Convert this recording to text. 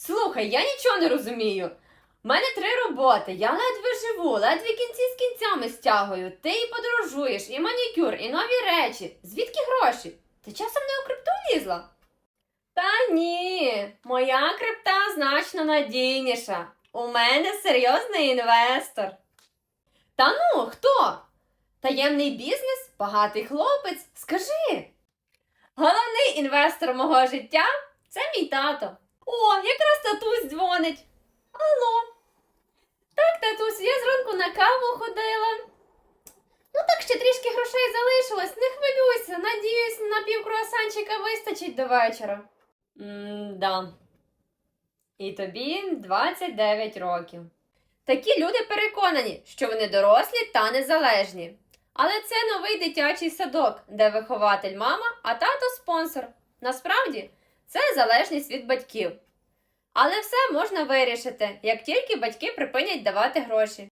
Слухай, я нічого не розумію. У мене три роботи, я ледве живу, ледве кінці з кінцями стягую. Ти і подорожуєш, і манікюр, і нові речі. Звідки гроші? Ти часом не у крипту лізла? Та ні, моя крипта значно надійніша. У мене серйозний інвестор. Та ну, хто? Таємний бізнес? Багатий хлопець? Скажи. Головний інвестор мого життя це мій тато. О, якраз татусь дзвонить. Алло. Так, татусь, я зранку на каву ходила. Ну так ще трішки грошей залишилось, не хвилюйся, надіюсь, на пів круасанчика вистачить до вечора. М-да. І тобі 29 років. Такі люди переконані, що вони дорослі та незалежні. Але це новий дитячий садок, де вихователь мама, а тато спонсор. Насправді, це залежність від батьків. Але все можна вирішити, як тільки батьки припинять давати гроші.